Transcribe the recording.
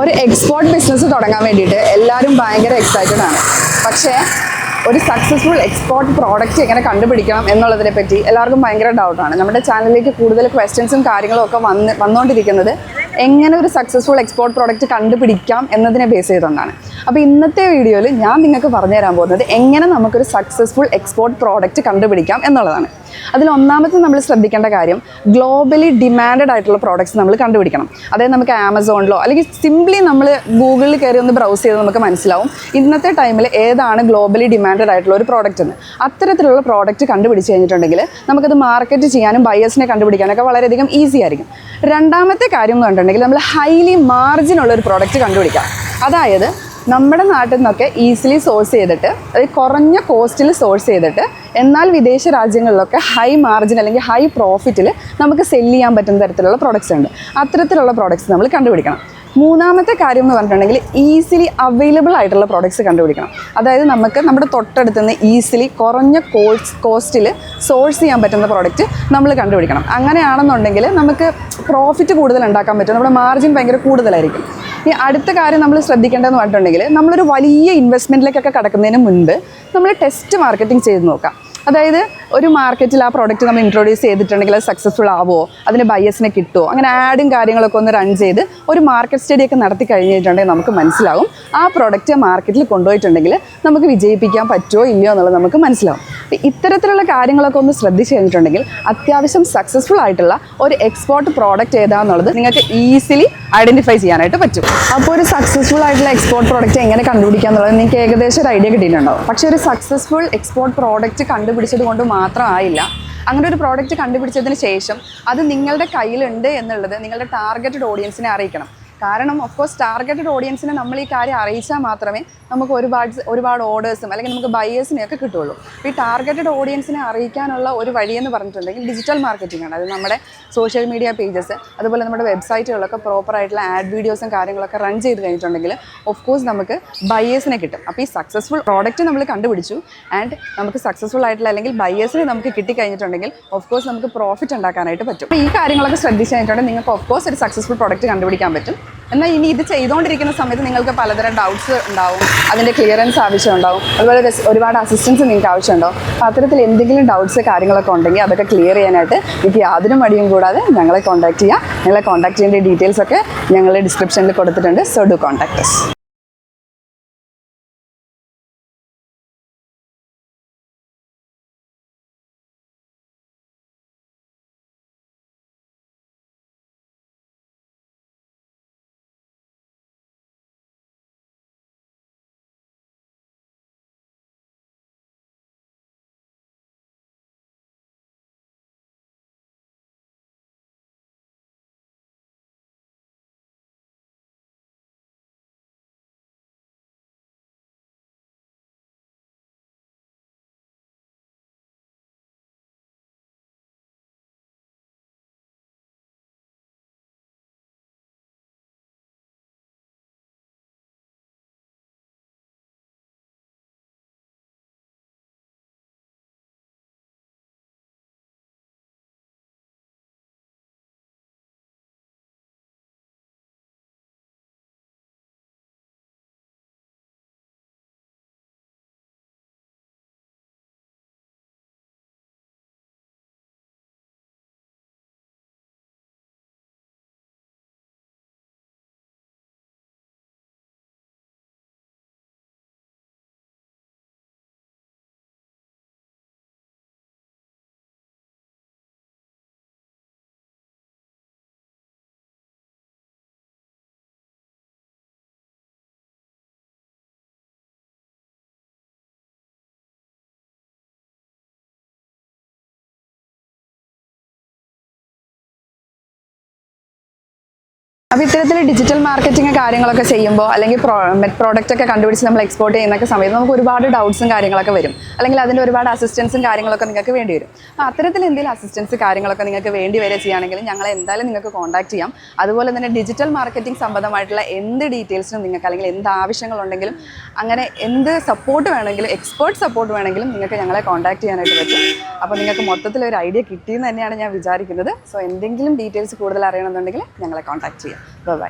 ഒരു export business തുടങ്ങാൻ വേണ്ടിയിട്ട് എല്ലാവരും ഭയങ്കര എക്സൈറ്റഡ് ആണ്. പക്ഷേ ഒരു സക്സസ്ഫുൾ എക്സ്പോർട്ട് പ്രോഡക്റ്റ് എങ്ങനെ കണ്ടുപിടിക്കണം എന്നുള്ളതിനെ പറ്റി എല്ലാവർക്കും ഭയങ്കര ഡൗട്ടാണ് നമ്മുടെ ചാനലിലേക്ക് കൂടുതൽ ക്വസ്റ്റ്യൻസും കാര്യങ്ങളും ഒക്കെ വന്ന് വന്നുകൊണ്ടിരിക്കുന്നത് എങ്ങനെ ഒരു സക്സസ്ഫുൾ എക്സ്പോർട്ട് പ്രോഡക്റ്റ് കണ്ടുപിടിക്കാം എന്നതിനെ ബേസ് ചെയ്തുകൊണ്ടാണ്. അപ്പോൾ ഇന്നത്തെ വീഡിയോയിൽ ഞാൻ നിങ്ങൾക്ക് പറഞ്ഞു തരാൻ പോകുന്നത് എങ്ങനെ നമുക്കൊരു സക്സസ്ഫുൾ എക്സ്പോർട്ട് പ്രോഡക്റ്റ് കണ്ടുപിടിക്കാം എന്നുള്ളതാണ്. അതിൽ ഒന്നാമത്തെ നമ്മൾ ശ്രദ്ധിക്കേണ്ട കാര്യം ഗ്ലോബലി ഡിമാൻഡഡ് ആയിട്ടുള്ള പ്രോഡക്റ്റ്സ് നമ്മൾ കണ്ടുപിടിക്കണം. അതായത് നമുക്ക് ആമസോണിലോ അല്ലെങ്കിൽ സിംപ്ലി നമ്മൾ ഗൂഗിളിൽ കയറി ഒന്ന് ബ്രൗസ് ചെയ്ത് നമുക്ക് മനസ്സിലാവും ഇന്നത്തെ ടൈമിൽ ഏതാണ് ഗ്ലോബലി ഡിമാൻഡഡ് ആയിട്ടുള്ള ഒരു പ്രോഡക്റ്റ് എന്ന്. അത്തരത്തിലുള്ള പ്രോഡക്റ്റ് കണ്ടുപിടിച്ച് കഴിഞ്ഞിട്ടുണ്ടെങ്കിൽ നമുക്കത് മാർക്കറ്റ് ചെയ്യാനും ബയേഴ്സിനെ കണ്ടുപിടിക്കാനൊക്കെ വളരെയധികം ഈസി ആയിരിക്കും. രണ്ടാമത്തെ കാര്യം എന്ന് പറഞ്ഞിട്ടുണ്ടെങ്കിൽ നമ്മൾ ഹൈലി മാർജിനുള്ള ഒരു പ്രോഡക്റ്റ് കണ്ടുപിടിക്കാം. അതായത് നമ്മുടെ നാട്ടിൽ നിന്നൊക്കെ ഈസിലി സോഴ്സ് ചെയ്തിട്ട് അതായത് കുറഞ്ഞ കോസ്റ്റിൽ സോഴ്സ് ചെയ്തിട്ട് എന്നാൽ വിദേശ രാജ്യങ്ങളിലൊക്കെ ഹൈ മാർജിൻ അല്ലെങ്കിൽ ഹൈ പ്രോഫിറ്റിൽ നമുക്ക് സെൽ ചെയ്യാൻ പറ്റുന്ന തരത്തിലുള്ള പ്രോഡക്റ്റ്സ് ഉണ്ട്. അത്തരത്തിലുള്ള പ്രോഡക്റ്റ്സ് നമ്മൾ കണ്ടുപിടിക്കണം. മൂന്നാമത്തെ കാര്യം എന്ന് പറഞ്ഞിട്ടുണ്ടെങ്കിൽ ഈസിലി അവൈലബിൾ ആയിട്ടുള്ള പ്രോഡക്റ്റ്സ് കണ്ടുപിടിക്കണം. അതായത് നമുക്ക് നമ്മുടെ തൊട്ടടുത്ത് നിന്ന് ഈസിലി കുറഞ്ഞ കോസ്റ്റ് കോസ്റ്റിൽ സോഴ്സ് ചെയ്യാൻ പറ്റുന്ന പ്രോഡക്റ്റ് നമ്മൾ കണ്ടുപിടിക്കണം. അങ്ങനെയാണെന്നുണ്ടെങ്കിൽ നമുക്ക് പ്രോഫിറ്റ് കൂടുതൽ ഉണ്ടാക്കാൻ പറ്റും. നമ്മുടെ മാർജിൻ ഭയങ്കര കൂടുതലായിരിക്കും. ഈ അടുത്ത കാര്യം നമ്മൾ ശ്രദ്ധിക്കേണ്ടതെന്ന് പറഞ്ഞിട്ടുണ്ടെങ്കിൽ നമ്മളൊരു വലിയ ഇൻവെസ്റ്റ്മെന്റിലേക്കൊക്കെ കടക്കുന്നതിന് മുൻപ് നമ്മൾ ടെസ്റ്റ് മാർക്കറ്റിംഗ് ചെയ്ത് നോക്കാം. അതായത് ഒരു മാർക്കറ്റിൽ ആ പ്രോഡക്റ്റ് നമ്മൾ ഇൻട്രൊഡ്യൂസ് ചെയ്തിട്ടുണ്ടെങ്കിൽ അത് സക്സസ്ഫുൾ ആവുമോ അതിന് ബയസിനെ കിട്ടുമോ അങ്ങനെ ആഡും കാര്യങ്ങളൊക്കെ ഒന്ന് റൺ ചെയ്ത് ഒരു മാർക്കറ്റ് സ്റ്റഡിയൊക്കെ നടത്തി കഴിഞ്ഞിട്ടുണ്ടെങ്കിൽ നമുക്ക് മനസ്സിലാവും. ആ പ്രോഡക്റ്റ് മാർക്കറ്റിൽ കൊണ്ടുപോയിട്ടുണ്ടെങ്കിൽ നമുക്ക് വിജയിപ്പിക്കാൻ പറ്റുമോ ഇല്ലയോ എന്നുള്ളത് നമുക്ക് മനസ്സിലാവും. ഇത്തരത്തിലുള്ള കാര്യങ്ങളൊക്കെ ഒന്ന് ശ്രദ്ധിച്ചു കഴിഞ്ഞിട്ടുണ്ടെങ്കിൽ അത്യാവശ്യം സക്സസ്ഫുൾ ആയിട്ടുള്ള ഒരു എക്സ്പോർട്ട് പ്രോഡക്റ്റ് ഏതാണെന്നുള്ളത് നിങ്ങൾക്ക് ഈസിലി ഐഡന്റിഫൈ ചെയ്യാനായിട്ട് പറ്റും. അപ്പോൾ ഒരു സക്സസ്ഫുൾ ആയിട്ടുള്ള എക്സ്പോർട്ട് പ്രോഡക്റ്റ് എങ്ങനെ കണ്ടുപിടിക്കുക എന്നുള്ളത് നിങ്ങൾക്ക് ഏകദേശം ഒരു ഐഡിയ കിട്ടിയിട്ടുണ്ടാവും. പക്ഷേ ഒരു സക്സസ്ഫുൾ എക്സ്പോർട്ട് പ്രോഡക്റ്റ് കണ്ടുപിടിച്ചത് കൊണ്ട് മാത്രമായില്ല. അങ്ങനെ ഒരു പ്രോഡക്റ്റ് കണ്ടുപിടിച്ചതിന് ശേഷം അത് നിങ്ങളുടെ കയ്യിലുണ്ട് എന്നുള്ളത് നിങ്ങളുടെ ടാർഗറ്റഡ് ഓഡിയൻസിനെ അറിയിക്കണം. കാരണം ഓഫ് കോഴ്സ് ടാർഗറ്റഡ് ഓഡിയൻസിനെ നമ്മൾ ഈ കാര്യം അറിയിച്ചാൽ മാത്രമേ നമുക്ക് ഒരുപാട് ഒരുപാട് ഓർഡേഴ്സും അല്ലെങ്കിൽ നമുക്ക് ബയേഴ്സിനെയൊക്കെ കിട്ടുള്ളൂ അപ്പോൾ ഈ ടാർഗറ്റഡ് ഓഡിയൻസിനെ അറിയിക്കാനുള്ള ഒരു വഴിയെന്ന് പറഞ്ഞിട്ടുണ്ടെങ്കിൽ ഡിജിറ്റൽ മാർക്കറ്റിംഗ് ആണ്. അത് നമ്മുടെ സോഷ്യൽ മീഡിയ പേജസ് അതുപോലെ നമ്മുടെ വെബ്സൈറ്റുകളൊക്കെ പ്രോപ്പറായിട്ടുള്ള ആഡ് വീഡിയോസും കാര്യങ്ങളൊക്കെ റൺ ചെയ്ത് കഴിഞ്ഞിട്ടുണ്ടെങ്കിൽ ഓഫ് കോഴ്സ് നമുക്ക് ബയേഴ്സിനെ കിട്ടും. അപ്പോൾ ഈ സക്സസ്ഫുൾ പ്രോഡക്റ്റ് നമ്മൾ കണ്ടുപിടിച്ചു. ആൻഡ് നമുക്ക് സക്സസ്ഫുൾ ആയിട്ടുള്ള അല്ലെങ്കിൽ ബയേഴ്സിനെ നമുക്ക് കിട്ടിക്കഴിഞ്ഞിട്ടുണ്ടെങ്കിൽ ഓഫ് കോഴ്സ് നമുക്ക് പ്രോഫിറ്റ് ഉണ്ടാക്കാനായിട്ട് പറ്റും. അപ്പോൾ ഈ കാര്യങ്ങളൊക്കെ ശ്രദ്ധിച്ചു കഴിഞ്ഞിട്ടുണ്ടെങ്കിൽ നിങ്ങൾക്ക് ഓഫ് കോഴ്സ് ഒരു സക്സസ്ഫുൾ പ്രോഡക്റ്റ് കണ്ടുപിടിക്കാൻ പറ്റും. എന്നാൽ ഇനി ഇത് ചെയ്തുകൊണ്ടിരിക്കുന്ന സമയത്ത് നിങ്ങൾക്ക് പലതരം ഡൗട്ട്സ് ഉണ്ടാവും. അതിന്റെ ക്ലിയറൻസ് ആവശ്യമുണ്ടാവും. അതുപോലെ ഒരുപാട് അസിസ്റ്റൻസ് നിങ്ങൾക്ക് ആവശ്യമുണ്ടാവും അപ്പോൾ അത്തരത്തിൽ എന്തെങ്കിലും ഡൗട്ട്സ് കാര്യങ്ങളൊക്കെ ഉണ്ടെങ്കിൽ അതൊക്കെ ക്ലിയർ ചെയ്യാനായിട്ട് എനിക്ക് യാതൊരു മടിയും കൂടാതെ ഞങ്ങളെ കോൺടാക്ട് ചെയ്യാം. ഞങ്ങളെ കോൺടാക്ട് ചെയ്യേണ്ട ഡീറ്റെയിൽസ് ഒക്കെ ഞങ്ങൾ ഡിസ്ക്രിപ്ഷനിൽ കൊടുത്തിട്ടുണ്ട്. സോ ഡു കോൺടാക്ട് അപ്പോൾ ഇത്തരത്തിൽ ഡിജിറ്റൽ മാർക്കറ്റിംഗ് കാര്യങ്ങളൊക്കെ ചെയ്യുമ്പോൾ അല്ലെങ്കിൽ പ്രോഡക്റ്റ് ഒക്കെ കണ്ടുപിടിച്ച് നമ്മൾ എക്സ്പോർട്ട് ചെയ്യുന്ന സമയത്ത് നമുക്ക് ഒരുപാട് ഡൗട്ട്സും കാര്യങ്ങളൊക്കെ വരും. അല്ലെങ്കിൽ അതിന്റെ ഒരുപാട് അസിസ്റ്റൻസും കാര്യങ്ങളൊക്കെ നിങ്ങൾക്ക് വേണ്ടി വരും. അപ്പോൾ അത്തരത്തിൽ എന്തെങ്കിലും അസിസ്റ്റൻസ് കാര്യങ്ങളൊക്കെ നിങ്ങൾക്ക് വേണ്ടി വരെ ചെയ്യുകയാണെങ്കിൽ ഞങ്ങൾ എന്തായാലും നിങ്ങൾക്ക് കോൺടാക്ട് ചെയ്യാം. അതുപോലെ തന്നെ ഡിജിറ്റൽ മാർക്കറ്റിംഗ് സംബന്ധമായിട്ടുള്ള എന്ത് ഡീറ്റെയിൽസിനും നിങ്ങൾക്ക് അല്ലെങ്കിൽ എന്ത് ആവശ്യങ്ങളുണ്ടെങ്കിലും അങ്ങനെ എന്ത് സപ്പോർട്ട് വേണമെങ്കിലും എക്സ്പേർട്ട് സപ്പോർട്ട് വേണമെങ്കിലും നിങ്ങൾക്ക് ഞങ്ങളെ കോൺടാക്ട് ചെയ്യാനായിട്ട് പറ്റും. അപ്പോൾ നിങ്ങൾക്ക് മൊത്തത്തിൽ ഒരു ഐഡിയ കിട്ടിയെന്ന് തന്നെയാണ് ഞാൻ വിചാരിക്കുന്നത്. സോ എന്തെങ്കിലും ഡീറ്റെയിൽസ് കൂടുതൽ അറിയണമെന്നുണ്ടെങ്കിൽ ഞങ്ങളെ കോൺടാക്ട് ചെയ്യാം. Bye bye.